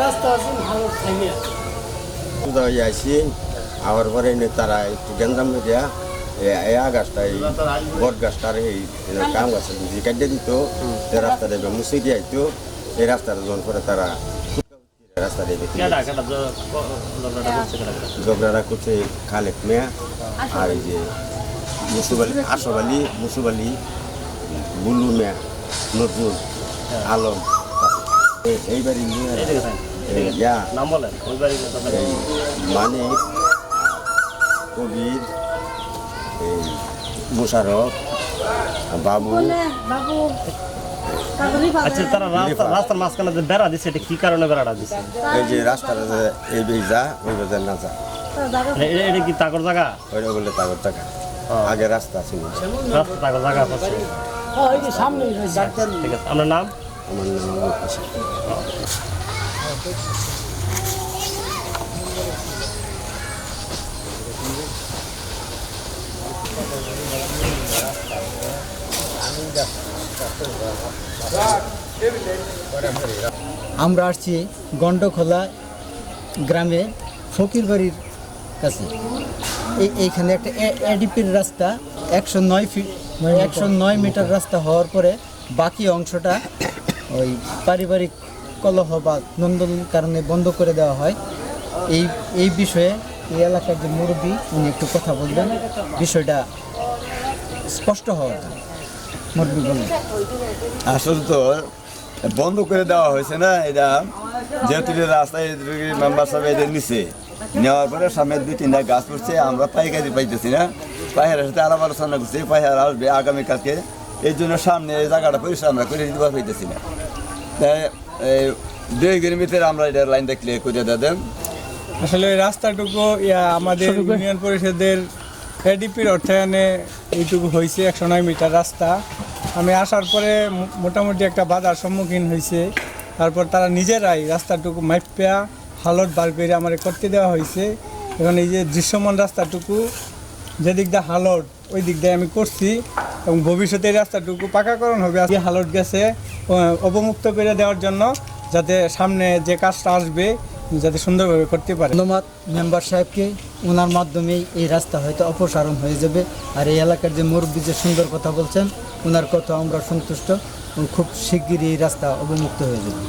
রাস্তা আছে ভালো থাকি সুদা হয়ে আসি আবার পরে তারা একটু গেঞ্জাম হইয়া এই গাছটা এই বট গাছটার এই কাম গাছ যদি কাটিয়ে দিত এই রাস্তাটা এবার মুছে দিয়ে আইতো এই রাস্তাটা যখন করে তারা রাস্তা দিয়ে ঝগড়াটা করছে খালেক মেয়া আর এই যে মুসুব আলী আশফ আলী মুসুব আলী বুলু মেয়া নজরুল আলম। নাম বলেন মানিক কবির মুশারফ বাবু আচ্ছা তারা রাস্তা রাস্তার মাঝখানে যে বেড়া দিছে এটা কি কারণে বেড়াটা দিছে? এই যে রাস্তাটা যে এই বেশ যা ওই বেজার না যা এটা- এটা কি তাগর জায়গা ওইটা বলে তাগর টাকা আগে রাস্তা ছিল রাস্তা তাগর জায়গা পাচ্ছে সামনে ঠিক আছে আপনার নাম আমার নাম। আমরা আসছি গন্ডখোলা গ্রামে ফকির বাড়ির কাছে এই এইখানে একটা এডিপির রাস্তা, একশো নয় ফিট একশো নয় মিটার রাস্তা হওয়ার পরে বাকি অংশটা ওই পারিবারিক কলহ বা নন্দনের কারণে বন্ধ করে দেওয়া হয়। এই এই বিষয়ে এই এলাকার যে মুরব্বী, উনি একটু কথা বলবেন। বিষয়টা স্পষ্ট জন্য মুরব্বী বলুন। আসলে তো বন্ধ করে দেওয়া হয়েছে না এটা। যেহেতু রাস্তায় মেম্বার সাহেব এদের নিচে নেওয়ার পরে সামনে দুই, তিনটা গাছ পড়ছে, আমরা পাইকারি পাইতেছি না। পাহাড়ের সাথে আলাপ আলোচনা করছি পাহাড় আসবে আগামীকালকে। এই জন্য সামনে এই জায়গাটা পরিষ্কার আমরা করে দিতে পাইতেছি না। তাই এই দুই গের ভিতরে আমরা এটা লাইনটা ক্লিয়ার করে দেন। আসলে ওই রাস্তাটুকু ইয়া আমাদের ইউনিয়ন পরিষদের এডিপির অর্থায়নে এইটুকু হয়েছে একশো নয় মিটার রাস্তা। আমি আসার পরে মোটামুটি একটা বাধার সম্মুখীন হয়েছে তারপর তারা নিজেরাই রাস্তাটুকু মাইপিয়া হালট বার করে আমার করতে দেওয়া হয়েছে এখন এই যে দৃশ্যমান রাস্তাটুকু যেদিক দিয়ে হালট ওই দিক দিয়ে আমি করছি। এবং ভবিষ্যতে এই রাস্তাটুকু পাকাকরণ হবে। আজকে হালট গেছে অবমুক্ত করে দেওয়ার জন্য যাতে সামনে যে কাজটা আসবে, যাতে সুন্দরভাবে করতে পারে। ধন্যবাদ মেম্বার সাহেবকে। ওনার মাধ্যমেই এই রাস্তা হয়তো অপসারণ হয়ে যাবে। আর এই এলাকার যে মুরব্বী যে সুন্দর কথা বলছেন ওনার কথা আমরা সন্তুষ্ট। খুব শিগগিরই এই রাস্তা অবমুক্ত হয়ে যাবে।